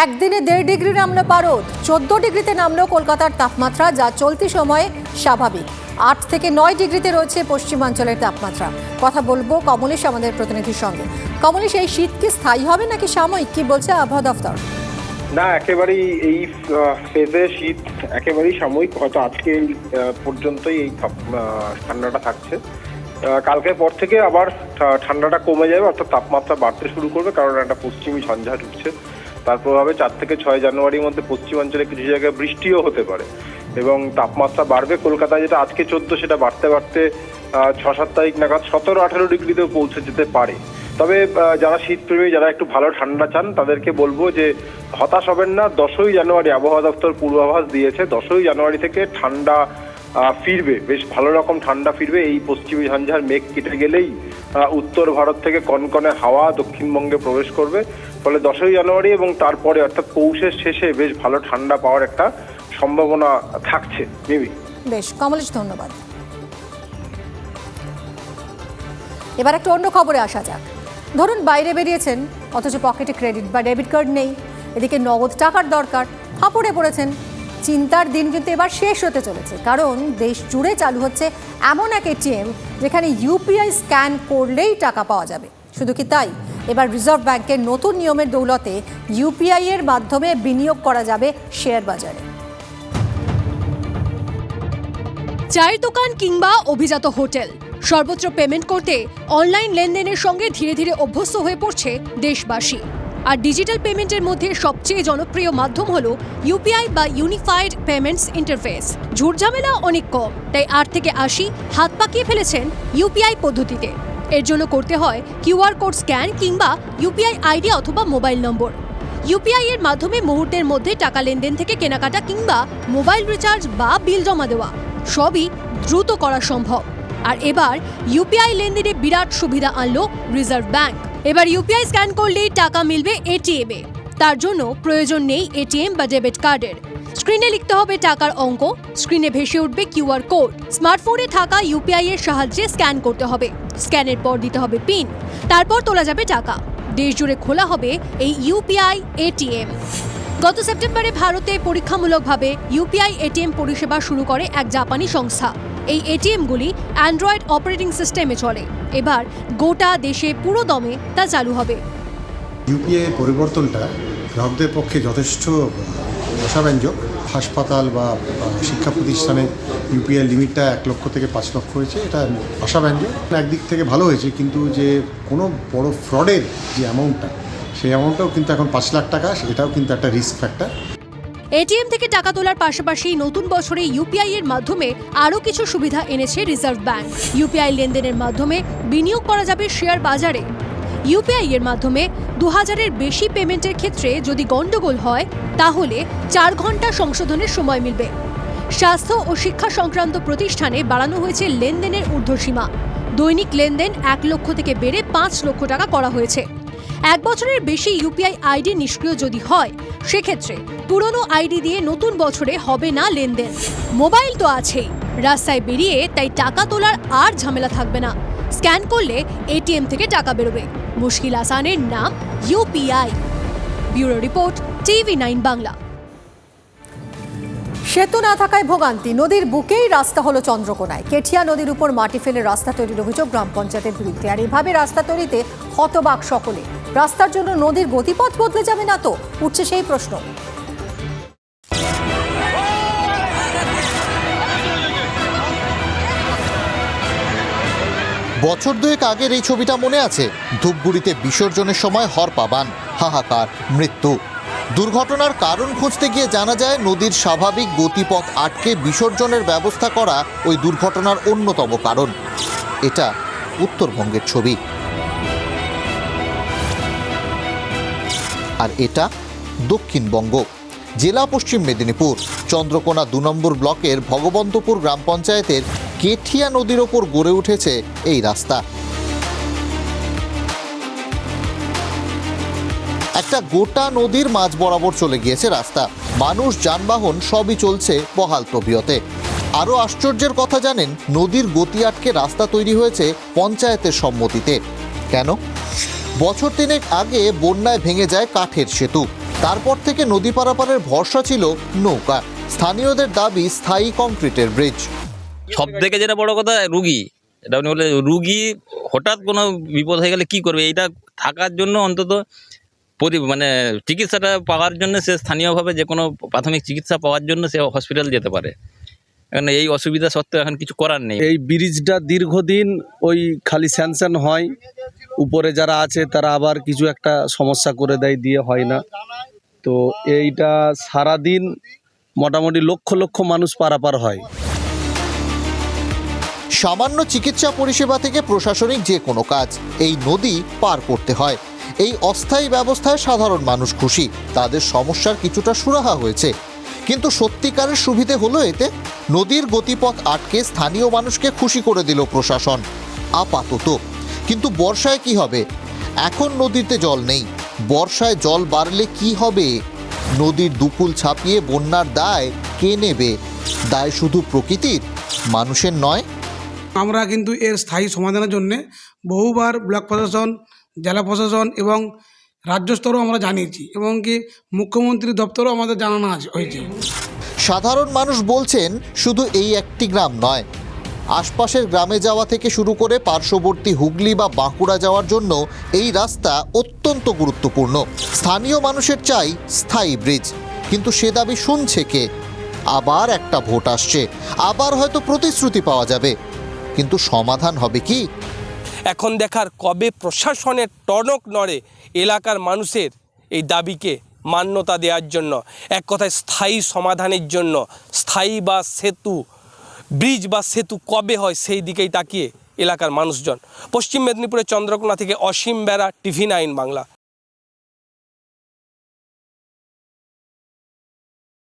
একদিনে দেড় ডিগ্রি নামলো পারদ, চোদ্দ ডিগ্রিতে নামলো কলকাতার তাপমাত্রা, যা চলতি সময়ে স্বাভাবিক। আট থেকে নয় ডিগ্রিতে রয়েছে পশ্চিমাঞ্চলের তাপমাত্রা। কথা বলব কমলেশ, আমাদের প্রতিনিধির সঙ্গে। কমলেশ, এই শীত কি স্থায়ী হবে নাকি সাময়িক? কি বলছে আবহাওয়া দফতর? না, একেবারেই এই ফেজে শীত একেবারেই সাময়িক। হয়তো আজকে পর্যন্তই এই ঠান্ডাটা থাকছে। কালকের পর থেকে আবার ঠান্ডাটা কমে যাবে, অর্থাৎ তাপমাত্রা বাড়তে শুরু করবে, কারণ একটা পশ্চিমী ঝঞ্ঝা ঢুকছে। তার প্রভাবে চার থেকে ছয় জানুয়ারির মধ্যে পশ্চিমাঞ্চলে কিছু জায়গায় বৃষ্টিও হতে পারে। এবং তাপমাত্রা বাড়বে। কলকাতায় যেটা আজকে চোদ্দ, সেটা বাড়তে বাড়তে ছ, সাত তারিখ নাগাদ সতেরো, আঠেরো ডিগ্রিতেও পৌঁছে যেতে পারে। তবে যারা শীতপ্রেমী, যারা একটু ভালো ঠান্ডা চান, তাদেরকে বলব যে হতাশ হবেন না। দশই জানুয়ারি আবহাওয়া দপ্তর পূর্বাভাস দিয়েছে, দশই জানুয়ারি থেকে ঠান্ডা ফিরবে। বেশ ভালো রকম ঠান্ডা ফিরবে। এই পশ্চিমী ঝঞ্ঝার মেঘ কেটে গেলেই উত্তর ভারত থেকে কনকনে হাওয়া দক্ষিণবঙ্গে প্রবেশ করবে। ফলে দশই জানুয়ারি এবং তারপরে অর্থাৎ পৌষের শেষে বেশ ভালো ঠান্ডা পাওয়ার একটা সম্ভাবনা থাকছে। মিমি বেশ, কমলেশ, ধন্যবাদ। এবার একটা অন্য খবরে আসা যাক। ধরুন বাইরে বেরিয়েছেন, অথচ পকেটে ক্রেডিট বা ডেবিট কার্ড নেই। এদিকে নগদ টাকার দরকার ফাপড়ে পড়েছেন। চিন্তার দিন কিন্তু এবার শেষ হতে চলেছে। কারণ দেশ জুড়ে চালু হচ্ছে এমন এক এটিএম যেখানে ইউপিআই স্ক্যান করলেই টাকা পাওয়া যাবে। শুধু কি তাই? এবার রিজার্ভ ব্যাংকের নতুন নিয়মের দৌলতে ইউপিআই এর মাধ্যমে বিনিয়োগ করা যাবে শেয়ার বাজারে। চায়ের দোকান কিংবা অভিজাত হোটেল, সর্বত্র পেমেন্ট করতে অনলাইন লেনদেনের সঙ্গে ধীরে ধীরে অভ্যস্ত হয়ে পড়ছে দেশবাসী। আর ডিজিটাল পেমেন্টের মধ্যে সবচেয়ে জনপ্রিয় মাধ্যম হল ইউপিআই বা ইউনিফাইড পেমেন্টস ইন্টারফেস ঝুটঝামেলা অনেক কম, তাই আট থেকে আশি হাত পাকিয়ে ফেলেছেন ইউপিআই পদ্ধতিতে। এর জন্য করতে হয় কিউআর কোড স্ক্যান কিংবা ইউপিআই আইডি অথবা মোবাইল নম্বর। ইউপিআই এর মাধ্যমে মুহূর্তের মধ্যে টাকা লেনদেন থেকে কেনাকাটা কিংবা মোবাইল রিচার্জ বা বিল জমা দেওয়া, সবই দ্রুত করা সম্ভব। আর এবার ইউপিআই লেনদেনে বিরাট সুবিধা আনলো রিজার্ভ ব্যাংক। এবার ইউপিআই স্ক্যান করলেই টাকা মিলবে এটিএম তার জন্য প্রয়োজন নেই এটিএম বা ডেবিট কার্ডের। স্ক্রিনে লিখতে হবে টাকার অঙ্ক। স্ক্রিনে ভেসে উঠবে কিউআর কোড। স্মার্টফোনে থাকা ইউপিআই এর সাহায্যে স্ক্যান করতে হবে। স্ক্যানের পর দিতে হবে পিন। তারপর তোলা যাবে টাকা। দেশ জুড়ে খোলা হবে এই ইউপিআই এটিএম গত সেপ্টেম্বরে ভারতে পরীক্ষামূলকভাবে ইউপিআই এটিএম পরিষেবা শুরু করে এক জাপানি সংস্থা। এই এটিএমগুলি অ্যান্ড্রয়েড অপারেটিং সিস্টেমে চলে। এবার গোটা দেশে পুরো দমে তা চালু হবে। ইউপিআই পরিবর্তনটা গ্রাহকদের পক্ষে যথেষ্ট আশাব্যঞ্জক হাসপাতাল বা শিক্ষা প্রতিষ্ঠানে ইউপিআই লিমিটটা এক লক্ষ থেকে পাঁচ লক্ষ হয়েছে। এটা আশাব্যঞ্জক একদিক থেকে ভালো হয়েছে, কিন্তু যে কোনো বড় ফ্রডের যে অ্যামাউন্টটা সেই অ্যামাউন্টটাও কিন্তু এখন পাঁচ লাখ টাকা, এটাও কিন্তু একটা রিস্ক ফ্যাক্টর এটিএম থেকে টাকা তোলার পাশাপাশি নতুন বছরে ইউপিআই এর মাধ্যমে আরও কিছু সুবিধা এনেছে রিজার্ভ ব্যাংক ইউপিআই লেনদেনের মাধ্যমে বিনিয়োগ করা যাবে শেয়ার বাজারে। ইউপিআই এর মাধ্যমে দু হাজারের বেশি পেমেন্টের ক্ষেত্রে যদি গন্ডগোল হয়, তাহলে চার ঘণ্টা সংশোধনের সময় মিলবে। স্বাস্থ্য ও শিক্ষা সংক্রান্ত প্রতিষ্ঠানে বাড়ানো হয়েছে লেনদেনের ঊর্ধ্বসীমা। দৈনিক লেনদেন এক লক্ষ থেকে বেড়ে পাঁচ লক্ষ টাকা করা হয়েছে। এক বছরের বেশি ইউপিআই আইডি নিষ্ক্রিয় যদি হয়, সেক্ষেত্রে পুরনো আইডি দিয়ে নতুন বছরে হবে না লেনদেন। মোবাইল তো আছেই, রাস্তায় বেরিয়ে তাই টাকা তোলার আর ঝামেলা থাকবে না। স্ক্যান করলে এটিএম থেকে টাকা বেরোবে। মুশকিল আসানের নাম UPI. Bureau report TV nine Bangla. সেতু না থাকায় ভোগান্তি। নদীর বুকেই রাস্তা হলো চন্দ্রকোনায়। কেঠিয়া নদীর উপর মাটি ফেলে রাস্তা তৈরির অভিযোগ গ্রাম পঞ্চায়েতের বিরুদ্ধে আর এভাবে রাস্তা তৈরিতে হতবাক সকলে। রাস্তার জন্য নদীর গতিপথ বদলে যাবে না তো? উঠছে সেই প্রশ্ন। বছর দুয়েক আগের এই ছবিটা মনে আছে? ধূপগুড়িতে বিসর্জনের সময় হর পাবান হাহাকার, মৃত্যু। দুর্ঘটনার কারণ খুঁজতে গিয়ে জানা যায়, নদীর স্বাভাবিক গতিপথ আটকে বিসর্জনের ব্যবস্থা করা ওই দুর্ঘটনার অন্যতম কারণ। এটা উত্তরবঙ্গের ছবি। আর এটা দক্ষিণবঙ্গ। জেলা পশ্চিম মেদিনীপুর। চন্দ্রকোনা দু নম্বর ব্লকের ভগবন্তপুর গ্রাম পঞ্চায়েতের কেঠিয়া নদীর ওপর গড়ে উঠেছে এই রাস্তা। একটা গোটা নদীর মাঝ বরাবর চলে গিয়েছে রাস্তা। মানুষ, যানবাহন সবই চলছে বহাল তবিয়তে আরও আশ্চর্যের কথা জানেন, নদীর গতি আটকে রাস্তা তৈরি হয়েছে পঞ্চায়েতের সম্মতিতে। কেন? বছর তিনেক আগে বন্যায় ভেঙে যায় কাঠের সেতু। তারপর থেকে নদী পারাপারের ভরসা ছিল নৌকা। স্থানীয়দের দাবি, স্থায়ী কংক্রিটের ব্রিজ। সব থেকে যেটা বড় কথা, রুগী। এটা উনি বলে রুগী হঠাৎ কোনো বিপদ হয়ে গেলে কি করবে? এইটা থাকার জন্য অন্তত মানে চিকিৎসাটা পাওয়ার জন্য সে স্থানীয়ভাবে যে কোনো প্রাথমিক চিকিৎসা পাওয়ার জন্য সে হসপিটাল যেতে পারে। এখন এই অসুবিধা সত্ত্বেও এখন কিছু করার নেই। এই ব্রিজটা দীর্ঘদিন ওই খালি স্যাংশন হয় উপরে যারা আছে তারা আবার কিছু একটা সমস্যা করে দেয় দিয়ে হয় না। তো এইটা সারাদিন মোটামুটি লক্ষ লক্ষ মানুষ পারাপার হয়। সামান্য চিকিৎসা পরিষেবা থেকে প্রশাসনিক যে কোনো কাজ এই নদী পার করতে হয়। এই অস্থায়ী ব্যবস্থায় সাধারণ মানুষ খুশি। তাদের সমস্যার কিছুটা সুরাহা হয়েছে। কিন্তু সত্যিকারের সুবিধে হলো এতে, নদীর গতিপথ আটকে স্থানীয় মানুষকে খুশি করে দিল প্রশাসন। আপাতত। কিন্তু বর্ষায় কি হবে? এখন নদীতে জল নেই। বর্ষায় জল বাড়লে কি হবে? নদীর দুকুল ছাপিয়ে বন্যার দায় কে নেবে? দায় শুধু প্রকৃতির, মানুষের নয়। আমরা কিন্তু এর স্থায়ী সমাধানের জন্য বহুবার ব্লক প্রশাসন জেলা প্রশাসন এবং রাজ্য স্তরও আমরা জানিয়েছি এবং কি মুখ্যমন্ত্রী দপ্তরও আমাদের জানানো হয়েছে। সাধারণ মানুষ বলছেন শুধু এই একটি গ্রাম নয়, আশপাশের গ্রামে যাওয়া থেকে শুরু করে পার্শ্ববর্তী হুগলি বা বাঁকুড়া যাওয়ার জন্য এই রাস্তা অত্যন্ত গুরুত্বপূর্ণ। স্থানীয় মানুষের চাই স্থায়ী ব্রিজ, কিন্তু সে দাবি শুনছে কে? আবার একটা ভোট আসছে, আবার হয়তো প্রতিশ্রুতি পাওয়া যাবে, কিন্তু সমাধান হবে কি? এখন দেখার কবে প্রশাসনের টনক নড়ে এলাকার মানুষের এই দাবিকে মান্যতা দেওয়ার জন্য। এক কথায় স্থায়ী সমাধানের জন্য স্থায়ী বা সেতু, ব্রিজ বা সেতু কবে হয় সেই দিকেই তাকিয়ে এলাকার মানুষজন। পশ্চিম মেদিনীপুরের চন্দ্রকোনা থেকে অসীম বেড়া, টিভি নাইন বাংলা।